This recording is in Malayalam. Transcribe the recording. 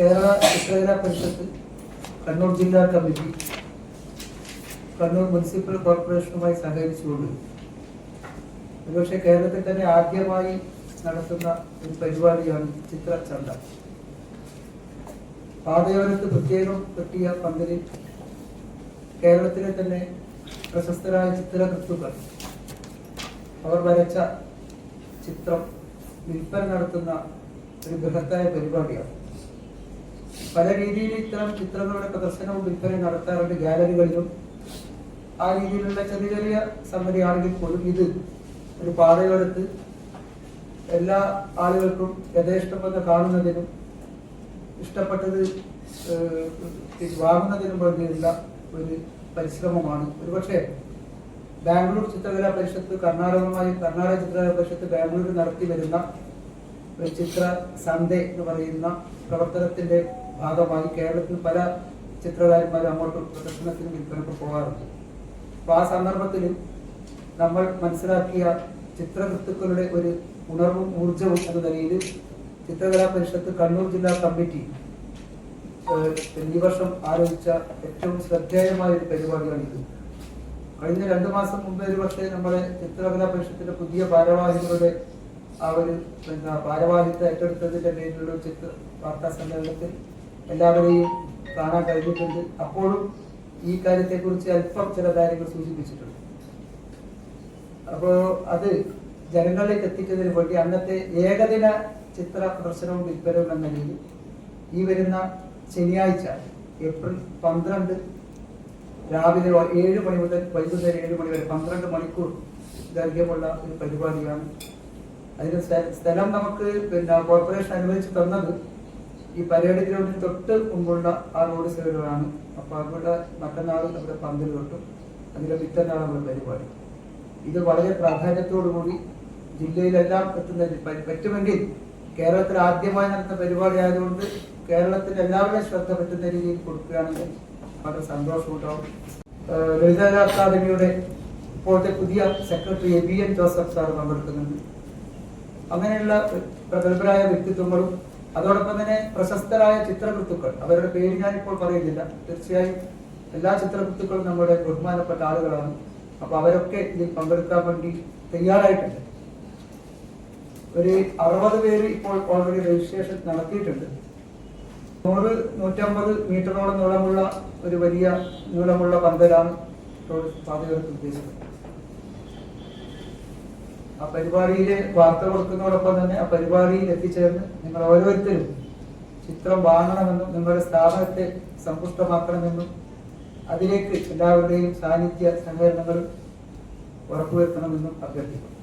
കേരള ചിത്രകലാ പരിഷത്ത് കണ്ണൂർ ജില്ലാ കമ്മിറ്റി കണ്ണൂർ മുനിസിപ്പൽ കോർപ്പറേഷനുമായി സഹകരിച്ചുകൊണ്ട് ഒരുപക്ഷെ കേരളത്തിൽ തന്നെ ആദ്യമായി നടത്തുന്ന ഒരു പരിപാടിയാണ് ചിത്രചന്ത. പാതയോരത്ത് പ്രത്യേകം കെട്ടിയ പന്തലിൽ കേരളത്തിലെ തന്നെ പ്രശസ്തരായ ചിത്രകൃത്തുക്കൾ. അവർ വരച്ച ചിത്രം വിൽപ്പന നടത്തുന്ന ഒരു ബൃഹത്തായ പരിപാടിയാണ്. പല രീതിയിൽ ഇത്തരം ചിത്രങ്ങളുടെ പ്രദർശനവും വിൽപ്പനയും നടത്താറുണ്ട് ഗാലറികളിലും. ആ രീതിയിലുള്ള ചെറിയ ചെറിയ സംഗതിയാണെങ്കിൽ പോലും ഇത് ഒരു പാതയോരത്ത് എല്ലാ ആളുകൾക്കും യഥേഷ്ടം വന്ന് കാണുന്നതിനും ഇഷ്ടപ്പെട്ടത് വാങ്ങുന്നതിനും വേണ്ടിയുള്ള ഒരു പരിശ്രമമാണ്. ഒരുപക്ഷെ ബാംഗ്ലൂർ ചിത്രകലാ പരിഷത്ത് കർണാടകമായി കർണാടക ചിത്രകലാ പരിഷത്ത് ബാംഗ്ലൂരിൽ നടത്തി വരുന്ന ഒരു ചിത്ര സന്ധ്യ എന്ന് പറയുന്ന പ്രവർത്തനത്തിന്റെ ഭാഗമായി കേരളത്തിൽ പല ചിത്രകാരന്മാരും അങ്ങോട്ട് പ്രദർശനത്തിനും വിൽപ്പനക്ക് പോകാറുണ്ട്. അപ്പൊ ആ സന്ദർഭത്തിൽ നമ്മൾ മനസ്സിലാക്കിയ ചിത്രകൃത്തുക്കളുടെ ഒരു ഉണർവും ഊർജവും എന്ന നിലയിൽ ചിത്രകലാ പരിഷത്ത് കണ്ണൂർ ജില്ലാ കമ്മിറ്റി ഈ വർഷം ആലോചിച്ച ഏറ്റവും ശ്രദ്ധേയമായ ഒരു പരിപാടിയാണ് ഇത് കഴിഞ്ഞ രണ്ടു മാസം മുമ്പേ ഒരു പക്ഷേ നമ്മുടെ ചിത്രകലാ പരിഷത്തിന്റെ പുതിയ ഭാരവാഹികളുടെ ആ ഒരു പിന്നെ ഭാരവാഹിത്വം ഏറ്റെടുത്തതിന്റെ പേരിലുള്ള ചിത്ര വാർത്താ സമ്മേളനത്തിൽ എല്ലാവരെയും കാണാൻ കഴിഞ്ഞിട്ടുണ്ട്. അപ്പോഴും ഈ കാര്യത്തെക്കുറിച്ച് അല്പം ചില കാര്യങ്ങൾ സൂചിപ്പിച്ചിട്ടുണ്ട്. അപ്പോ അത് ജനങ്ങളിലേക്ക് എത്തിക്കുന്നതിന് വേണ്ടി അന്നത്തെ ഏകദിന ചിത്ര പ്രദർശനവും വിൽപ്പനവും എന്ന നിലയിൽ ഈ വരുന്ന ശനിയാഴ്ച ഏപ്രിൽ പന്ത്രണ്ട് രാവിലെ ഏഴ് മണി മുതൽ വൈകുന്നേരം ഏഴ് മണി വരെ പന്ത്രണ്ട് മണിക്കൂർ ദൈർഘ്യമുള്ള ഒരു പരിപാടിയാണ്. അതിന് സ്ഥലം നമുക്ക് പിന്നെ കോർപ്പറേഷൻ അനുവദിച്ച് തന്നത് ഈ പരേഡ് ഗ്രൗണ്ടിന് തൊട്ട് മുമ്പുള്ള ആ റോഡ് സൈഡിലാണ് അപ്പൊ അവിടെ മറ്റന്നാൾ നമ്മുടെ പന്തൽ തൊട്ടും അതിന്റെ പിറ്റന്നാൾ പരിപാടി. ഇത് വളരെ പ്രാധാന്യത്തോടുകൂടി ജില്ലയിലെല്ലാം എത്തുന്ന പറ്റുമെങ്കിൽ കേരളത്തിൽ ആദ്യമായി നടത്തുന്ന പരിപാടി ആയതുകൊണ്ട് കേരളത്തിൽ എല്ലാവരുടെയും ശ്രദ്ധ പറ്റുന്ന രീതിയിൽ കൊടുക്കുകയാണെങ്കിൽ വളരെ സന്തോഷമുണ്ടാവും. ഏഹ് ലളിതകല അക്കാദമിയുടെ ഇപ്പോഴത്തെ പുതിയ secretary A B N Joseph sir പങ്കെടുക്കുന്നുണ്ട്. അങ്ങനെയുള്ള പ്രഗത്ഭരായ വ്യക്തിത്വങ്ങളും അതോടൊപ്പം തന്നെ പ്രശസ്തരായ ചിത്രകൃത്തുക്കൾ. അവരുടെ പേര് ഞാൻ ഞാനിപ്പോൾ പറയുന്നില്ല. തീർച്ചയായും എല്ലാ ചിത്രകൃത്തുക്കളും നമ്മുടെ ബഹുമാനപ്പെട്ട ആളുകളാണ്. അപ്പൊ അവരൊക്കെ ഇതിൽ പങ്കെടുക്കാൻ വേണ്ടി തയ്യാറായിട്ടുണ്ട്. ഒരു അറുപത് പേര് ഇപ്പോൾ ഓൾറെഡി രജിസ്ട്രേഷൻ നടത്തിയിട്ടുണ്ട്. നൂറ് നൂറ്റമ്പത് മീറ്ററോളം നീളമുള്ള ഒരു വലിയ നീളമുള്ള പന്തലാണ് ഇപ്പോൾ പാതയോരത്ത് ഉദ്ദേശിക്കുന്നത്. ആ പരിപാടിയിലെ വാർത്ത കൊടുക്കുന്നതോടൊപ്പം തന്നെ ആ പരിപാടിയിൽ എത്തിച്ചേർന്ന് നിങ്ങൾ ഓരോരുത്തരും ചിത്രം വാങ്ങണമെന്നും നിങ്ങളുടെ സ്ഥാപനത്തെ സമ്പുഷ്ടമാക്കണമെന്നും അതിലേക്ക് എല്ലാവരുടെയും സാന്നിധ്യ സഹകരണങ്ങൾ ഉറപ്പുവരുത്തണമെന്നും അഭ്യർത്ഥിക്കുന്നു.